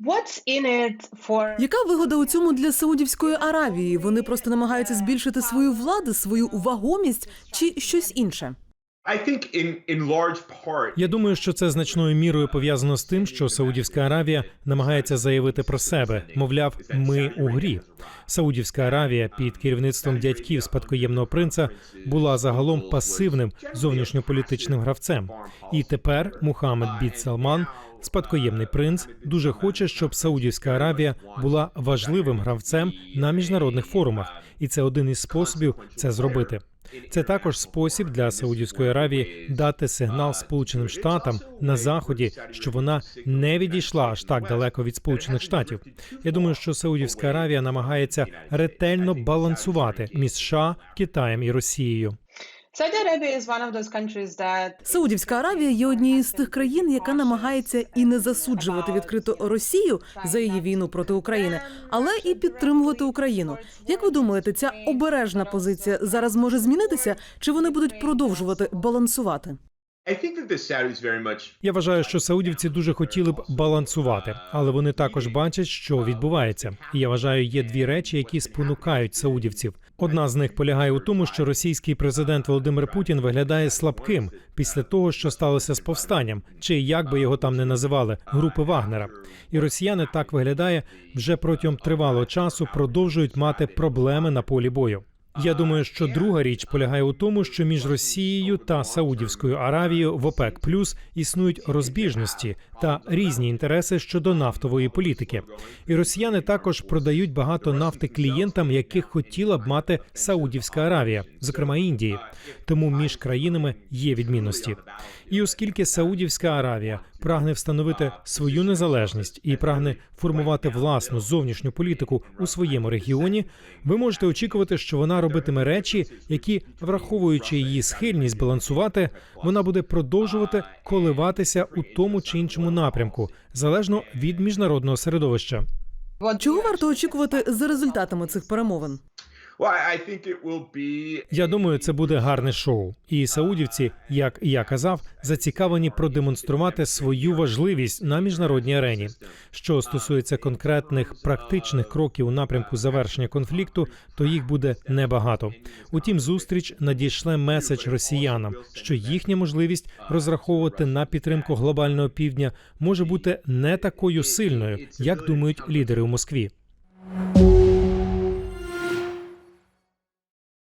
What's in Яка вигода у цьому для Саудівської Аравії? Вони просто намагаються збільшити свою владу, свою вагомість чи щось інше? Я думаю, що це значною мірою пов'язано з тим, що Саудівська Аравія намагається заявити про себе. Мовляв, ми у грі. Саудівська Аравія під керівництвом дядьків спадкоємного принца була загалом пасивним зовнішньополітичним гравцем. І тепер Мухаммед Біт Салман, спадкоємний принц, дуже хоче, щоб Саудівська Аравія була важливим гравцем на міжнародних форумах, і це один із способів це зробити. Це також спосіб для Саудівської Аравії дати сигнал Сполученим Штатам на заході, що вона не відійшла аж так далеко від Сполучених Штатів. Я думаю, що Саудівська Аравія намагається ретельно балансувати між США, Китаєм і Росією. Saudi Arabia is one of those countries that Саудівська Аравія є однією з тих країн, яка намагається і не засуджувати відкрито Росію за її війну проти України, але і підтримувати Україну. Як ви думаєте, ця обережна позиція зараз може змінитися, чи вони будуть продовжувати балансувати? Я вважаю, що саудівці дуже хотіли б балансувати, але вони також бачать, що відбувається. І я вважаю, є дві речі, які спонукають саудівців. Одна з них полягає у тому, що російський президент Володимир Путін виглядає слабким після того, що сталося з повстанням, чи як би його там не називали, групи Вагнера. І росіяни так виглядає вже протягом тривалого часу продовжують мати проблеми на полі бою. Я думаю, що друга річ полягає у тому, що між Росією та Саудівською Аравією в ОПЕК плюс існують розбіжності та різні інтереси щодо нафтової політики. І росіяни також продають багато нафти клієнтам, яких хотіла б мати Саудівська Аравія, зокрема Індії. Тому між країнами є відмінності. І оскільки Саудівська Аравія прагне встановити свою незалежність і прагне формувати власну зовнішню політику у своєму регіоні, ви можете очікувати, що вона робитиме речі, які, враховуючи її схильність балансувати, вона буде продовжувати коливатися у тому чи іншому напрямку, залежно від міжнародного середовища. Чого варто очікувати за результатами цих перемовин? Я думаю, це буде гарне шоу. І саудівці, як я казав, зацікавлені продемонструвати свою важливість на міжнародній арені. Що стосується конкретних практичних кроків у напрямку завершення конфлікту, то їх буде небагато. Утім, зустріч надійшле меседж росіянам, що їхня можливість розраховувати на підтримку глобального півдня може бути не такою сильною, як думають лідери у Москві.